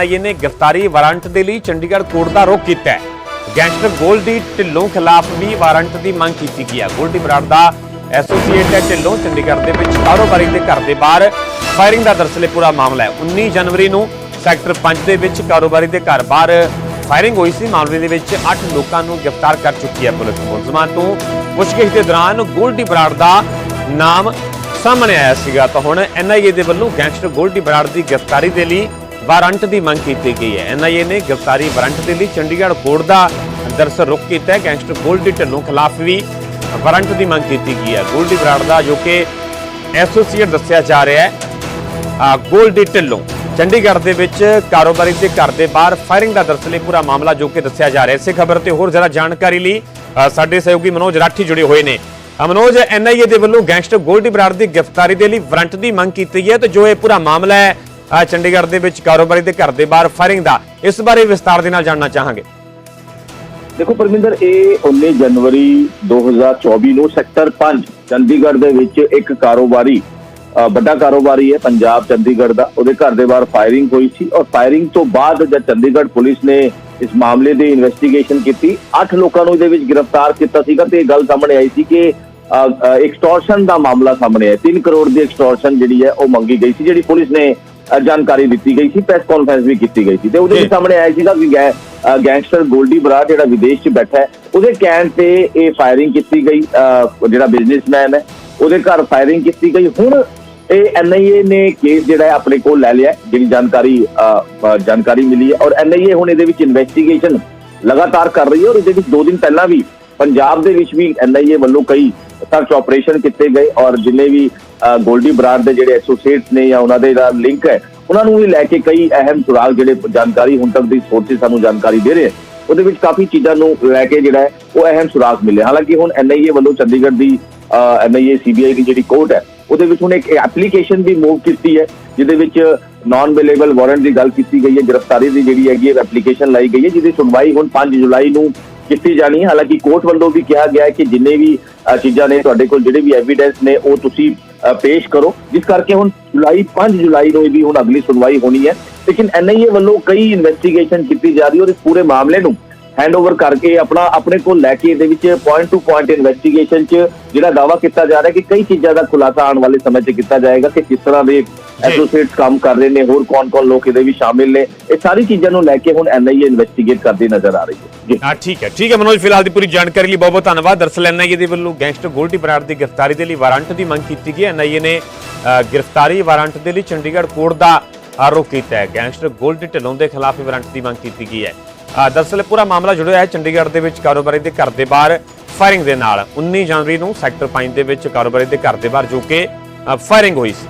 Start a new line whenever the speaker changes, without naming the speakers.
NIA ਨੇ ਗ੍ਰਿਫਤਾਰੀ warrant ਦੇ ਲਈ ਚੰਡੀਗੜ੍ਹ ਕੋਰਟ ਦਾ ਰੁਖ ਕੀਤਾ ਹੈ। ਗੈਂਗਸਟਰ ਗੋਲਡੀ ਢਿੱਲੋਂ ਖਿਲਾਫ ਵੀ ਵਾਰੰਟ ਦੀ ਮੰਗ ਕੀਤੀ ਗਈ ਹੈ। ਗੋਲਡੀ ਬਰਾੜ ਦਾ ਐਸੋਸੀਏਟ ਹੈ ਢਿੱਲੋਂ, ਚੰਡੀਗੜ੍ਹ ਦੇ ਵਿੱਚ ਕਾਰੋਬਾਰੀ ਦੇ ਘਰ ਦੇ ਬਾਹਰ ਫਾਇਰਿੰਗ ਦਾ ਦਰਅਸਲ ਪੂਰਾ ਮਾਮਲਾ ਹੈ। 19 ਜਨਵਰੀ ਨੂੰ ਸੈਕਟਰ 5 ਦੇ ਵਿੱਚ ਕਾਰੋਬਾਰੀ ਦੇ ਘਰ ਬਾਹਰ ਫਾਇਰਿੰਗ ਹੋਈ ਸੀ। ਮਾਮਲੇ ਦੇ ਵਿੱਚ 8 ਲੋਕਾਂ ਨੂੰ ਗ੍ਰਿਫਤਾਰ ਕਰ ਚੁੱਕੀ ਹੈ ਪੁਲਿਸ। ਮੁਲਜ਼ਮਾਂ ਤੋਂ ਪੁੱਛਗਿੱਛ ਦੇ ਦੌਰਾਨ ਗੋਲਡੀ ਬਰਾੜ ਦਾ ਨਾਮ ਸਾਹਮਣੇ ਆਇਆ ਸੀਗਾ। ਤਾਂ ਹੁਣ ਐਨਆਈਏ ਦੇ ਵੱਲੋਂ ਗੈਂਗਸਟਰ ਗੋਲਡੀ ਬਰਾੜ ਦੀ ਗ੍ਰਿਫਤਾਰੀ ਦੇ ਲਈ ਵਾਰੰਟ ਦੀ ਮੰਗ ਕੀਤੀ ਗਈ ਹੈ। ਐਨਆਈਏ ਨੇ ਗ੍ਰਿਫਤਾਰੀ ਵਾਰੰਟ ਦੇ ਲਈ ਚੰਡੀਗੜ੍ਹ ਕੋਰਟ ਦਾ ਦਰਸਲ ਰੁਕ ਕੀਤਾ ਹੈ। ਗੈਂਗਸਟਰ ਗੋਲਡੀ ਢਿੱਲੋਂ ਖਿਲਾਫ ਵੀ ਵਾਰੰਟ ਦੀ ਮੰਗ ਕੀਤੀ ਗਈ ਹੈ। ਗੋਲਡੀ ਬਰਾੜ ਦਾ ਜੋ ਕਿ ਐਸੋਸੀਏਟ ਦੱਸਿਆ ਜਾ ਰਿਹਾ ਹੈ। ਗੋਲਡੀ ਢਿੱਲੋਂ ਚੰਡੀਗੜ੍ਹ ਦੇ ਵਿੱਚ ਕਾਰੋਬਾਰੀ ਦੇ ਘਰ ਦੇ ਬਾਹਰ ਫਾਇਰਿੰਗ ਦਾ ਦਰਅਸਲ ਇਹ ਪੂਰਾ ਮਾਮਲਾ ਜੋ ਕਿ ਦੱਸਿਆ ਜਾ ਰਿਹਾ ਇਸੇ ਖਬਰ ਤੇ ਹੋਰ ਜ਼ਿਆਦਾ ਜਾਣਕਾਰੀ ਲਈ ਸਾਡੇ ਸਹਿਯੋਗੀ ਮਨੋਜ ਰਾਠੀ ਜੁੜੇ ਹੋਏ ਨੇ। ਅ, ਮਨੋਜ ਐਨਆਈਏ ਦੇ ਵੱਲੋਂ ਗੈਂਗਸਟਰ ਗੋਲਡੀ ਬਰਾੜ ਦੀ ਗ੍ਰਿਫਤਾਰੀ ਦੇ ਲਈ ਵਾਰੰਟ ਦੀ ਮੰਗ ਕੀਤੀ ਗਈ ਹੈ ਤੇ ਜੋ ਇਹ ਪੂਰਾ ਮਾਮਲਾ ਹੈ ਚੰਡੀਗੜ੍ਹ ਦੇ ਵਿੱਚ ਕਾਰੋਬਾਰੀ ਦੇ ਘਰ ਦੇ ਬਾਹਰ ਫਾਇਰਿੰਗ ਦਾ ਇਸ ਬਾਰੇ ਵਿਸਤਾਰ ਦੇ ਨਾਲ ਜਾਣਨਾ ਚਾਹਾਂਗੇ।
ਦੇਖੋ ਪਰਮਿੰਦਰ, ਇਹ 19 ਜਨਵਰੀ 2024 ਨੂੰ ਸੈਕਟਰ 5 ਚੰਡੀਗੜ੍ਹ ਦੇ ਵਿੱਚ ਇੱਕ ਕਾਰੋਬਾਰੀ ਵੱਡਾ ਕਾਰੋਬਾਰੀ ਹੈ ਪੰਜਾਬ ਚੰਡੀਗੜ੍ਹ ਦਾ। ਉਹਦੇ ਘਰ ਦੇ ਬਾਹਰ ਫਾਇਰਿੰਗ ਹੋਈ ਸੀ ਔਰ ਫਾਇਰਿੰਗ ਤੋਂ ਬਾਅਦ ਜਦ ਚੰਡੀਗੜ੍ਹ ਪੁਲਿਸ ਨੇ ਇਸ ਮਾਮਲੇ ਦੀ ਇਨਵੈਸਟੀਗੇਸ਼ਨ ਕੀਤੀ 8 ਲੋਕਾਂ ਨੂੰ ਇਹਦੇ ਵਿੱਚ ਗ੍ਰਿਫਤਾਰ ਕੀਤਾ ਸੀਗਾ ਤੇ ਇਹ ਗੱਲ ਸਾਹਮਣੇ ਆਈ ਸੀ ਕਿ ਐਕਸਟੋਰਸ਼ਨ ਦਾ ਮਾਮਲਾ ਸਾਹਮਣੇ ਆਇਆ। 3 ਕਰੋੜ ਦੀ ਐਕਸਟੋਰਸ਼ਨ ਜਿਹੜੀ ਹੈ ਉਹ ਮੰਗੀ ਗਈ ਸੀ, ਜਿਹੜੀ ਪੁਲਿਸ ਨੇ ਜਾਣਕਾਰੀ ਦਿੱਤੀ ਗਈ ਸੀ ਪ੍ਰੈਸ ਕਾਨਫਰੰਸ ਵੀ ਕੀਤੀ ਗਈ ਸੀ ਤੇ ਉਹਦੇ। ਵਿੱਚ ਸਾਹਮਣੇ ਆਇਆ ਸੀਗਾ ਕਿ ਗੈਂਗਸਟਰ ਗੋਲਡੀ ਬਰਾੜ ਜਿਹੜਾ ਵਿਦੇਸ਼ 'ਚ ਬੈਠਾ ਹੈ ਉਹਦੇ ਕਹਿਣ ਤੇ ਇਹ ਫਾਇਰਿੰਗ ਕੀਤੀ ਗਈ ਜਿਹੜਾ ਬਿਜ਼ਨਸਮੈਨ ਹੈ ਉਹਦੇ ਘਰ ਫਾਇਰਿੰਗ ਕੀਤੀ ਗਈ ਹੁਣ ਇਹ ਐਨਆਈਏ ਨੇ ਕੇਸ ਜਿਹੜਾ ਆਪਣੇ ਕੋਲ ਲੈ ਲਿਆ ਜਿਹੜੀ ਜਾਣਕਾਰੀ ਜਾਣਕਾਰੀ ਮਿਲੀ ਹੈ ਔਰ ਐਨਆਈਏ ਹੁਣ ਇਹਦੇ ਵਿੱਚ ਇਨਵੈਸਟੀਗੇਸ਼ਨ ਲਗਾਤਾਰ ਕਰ ਰਹੀ ਹੈ ਔਰ ਇਹਦੇ ਵਿੱਚ ਦੋ ਦਿਨ ਪਹਿਲਾਂ ਵੀ ਪੰਜਾਬ ਦੇ ਵਿੱਚ ਵੀ ਐਨਆਈਏ ਵੱਲੋਂ ਕਈ ਸਰਚ ਆਪਰੇਸ਼ਨ ਕੀਤੇ ਗਏ ਔਰ ਜਿੰਨੇ ਵੀ ਗੋਲਡੀ ਬਰਾਡ ਦੇ ਜਿਹੜੇ ਐਸੋਸੀਏਟਸ ਨੇ ਜਾਂ ਉਹਨਾਂ ਦੇ ਨਾਲ ਲਿੰਕ ਹੈ, ਉਹਨਾਂ ਨੂੰ ਵੀ ਲੈ ਕੇ ਕਈ ਅਹਿਮ ਸੁਰਾਗ ਜਿਹੜੇ ਜਾਣਕਾਰੀ ਹੁਣ ਤੱਕ ਦੀ ਸੋਰਸਿਸ ਸਾਨੂੰ ਜਾਣਕਾਰੀ ਦੇ ਰਹੇ ਹੈ ਉਹਦੇ ਵਿੱਚ ਕਾਫੀ ਚੀਜ਼ਾਂ ਨੂੰ ਲੈ ਕੇ ਜਿਹੜਾ ਹੈ, ਉਹ ਅਹਿਮ ਸੁਰਾਗ ਮਿਲੇ। ਹਾਲਾਂਕਿ ਹੁਣ ਐਨਆਈਏ ਵੱਲੋਂ ਚੰਡੀਗੜ੍ਹ ਦੀ ਐਨਆਈਏ ਸੀਬੀਆਈ ਦੀ ਜਿਹੜੀ ਕੋਰਟ ਹੈ, ਉਹਦੇ ਵਿੱਚ ਹੁਣ ਇੱਕ ਐਪਲੀਕੇਸ਼ਨ ਵੀ ਮੂਵ ਕੀਤੀ ਹੈ, ਜਿਹਦੇ ਵਿੱਚ ਨਾਨ ਅਵੇਲੇਬਲ ਵਾਰੰਟ ਦੀ ਗੱਲ ਕੀਤੀ ਗਈ ਹੈ, ਗ੍ਰਿਫਤਾਰੀ ਦੀ ਜਿਹੜੀ ਹੈਗੀ ਹੈ ਐਪਲੀਕੇਸ਼ਨ ਲਾਈ ਗਈ ਹੈ, ਜਿਹਦੀ ਸੁਣਵਾਈ ਹੁਣ 5 ਜੁਲਾਈ ਨੂੰ ਕੀਤੀ ਜਾਣੀ ਹੈ। ਹਾਲਾਂਕਿ ਕੋਰਟ ਵੱਲੋਂ ਵੀ ਕਿਹਾ ਗਿਆ ਹੈ ਕਿ ਜਿੰਨੇ ਵੀ ਚੀਜ਼ਾਂ ਨੇ ਤੁਹਾਡੇ ਕੋਲ, ਜਿਹੜੇ ਵੀ ਐਵੀਡੈਂਸ ਨੇ, ਉਹ ਤੁਸੀਂ ਪੇਸ਼ ਕਰੋ। ਜਿਸ ਕਰਕੇ ਹੁਣ ਜੁਲਾਈ 5 ਜੁਲਾਈ ਨੂੰ ਵੀ ਹੁਣ ਅਗਲੀ ਸੁਣਵਾਈ ਹੋਣੀ ਹੈ। ਲੇਕਿਨ ਐਨਆਈਏ ਵੱਲੋਂ ਕਈ ਇਨਵੈਸਟੀਗੇਸ਼ਨ ਕੀਤੀ ਜਾ ਰਹੀ ਹੈ ਔਰ ਇਸ ਪੂਰੇ ਮਾਮਲੇ ਨੂੰ ਹੈਂਡਓਵਰ ਕਰਕੇ ਆਪਣਾ ਆਪਣੇ ਕੋਲ ਲੈ ਕੇ ਇਹਦੇ ਵਿੱਚ ਪੁਆਇੰਟ ਟੂ ਪੁਆਇੰਟ ਇਨਵੈਸਟੀਗੇਸ਼ਨ 'ਚ ਜਿਹੜਾ ਦਾਵਾ ਕੀਤਾ ਜਾ ਰਿਹਾ ਕਿ ਕਈ ਚੀਜ਼ਾਂ ਦਾ ਖੁਲਾਸਾ ਆਉਣ ਵਾਲੇ ਸਮੇਂ 'ਚ ਕੀਤਾ ਜਾਏਗਾ ਕਿ ਕਿਸ ਤਰ੍ਹਾਂ ਦੇ ਐਸੋਸੀਏਟਸ ਕੰਮ ਕਰ ਰਹੇ ਨੇ ਹੋਰ ਕੌਣ-ਕੌਣ ਲੋਕ ਇਹਦੇ ਵਿੱਚ ਸ਼ਾਮਿਲ ਨੇ। ਇਹ ਸਾਰੀ ਚੀਜ਼ਾਂ ਨੂੰ ਲੈ ਕੇ ਹੁਣ ਐਨਆਈਏ ਇਨਵੈਸਟੀਗੇਟ ਕਰਦੀ ਨਜ਼ਰ ਆ ਰਹੀ ਹੈ ਜੀ।
ਹਾਂ ਠੀਕ ਹੈ। ਠੀਕ ਹੈ ਮਨੋਜ ਫਿਲਹਾਲ ਦੀ ਪੂਰੀ ਜਾਣਕਾਰੀ ਲਈ ਬਹੁਤ ਬਹੁਤ ਧੰਨਵਾਦ। ਦਰਅਸਲ ਐਨਆਈਏ ਦੇ ਵੱਲੋਂ ਗੈਂਗਸਟਰ ਗੋਲਡੀ ਬਰਾੜ ਦੀ ਗ੍ਰਿਫਤਾਰੀ ਦੇ ਲਈ ਵਾਰੰਟ ਦੀ ਮੰਗ ਕੀਤੀ ਗਈ ਐਨਆਈਏ ਨੇ ਗ੍ਰਿਫਤਾਰੀ ਵਾਰੰਟ ਦੇ ਲਈ ਚੰਡੀਗੜ੍ਹ ਕੋਰਟ ਦਾ ਆਰੋਪ ਕੀਤਾ ਹੈ। ਗੈਂਗਸਟਰ ਗੋਲਡੀ ਢਿੱਲੋਂ ਦੇ ਖਿਲਾਫ ਵਾਰੰਟ ਦੀ ਮੰਗ ਕੀਤੀ ਗਈ ਹੈ। ਅ, ਦਰਅਸਲ ਪੂਰਾ ਮਾਮਲਾ ਜੁੜਿਆ ਹੈ ਚੰਡੀਗੜ੍ਹ ਦੇ ਵਿੱਚ ਕਾਰੋਬਾਰੀ ਦੇ ਘਰ ਦੇ ਬਾਹਰ ਫਾਇਰਿੰਗ ਦੇ ਨਾਲ। 19 ਜਨਵਰੀ ਨੂੰ ਸੈਕਟਰ 5 ਦੇ ਵਿੱਚ ਕਾਰੋਬਾਰੀ ਦੇ ਘਰ ਦੇ ਬਾਹਰ ਜੋ ਕਿ ਫਾਇਰਿੰਗ ਹੋਈ ਸੀ।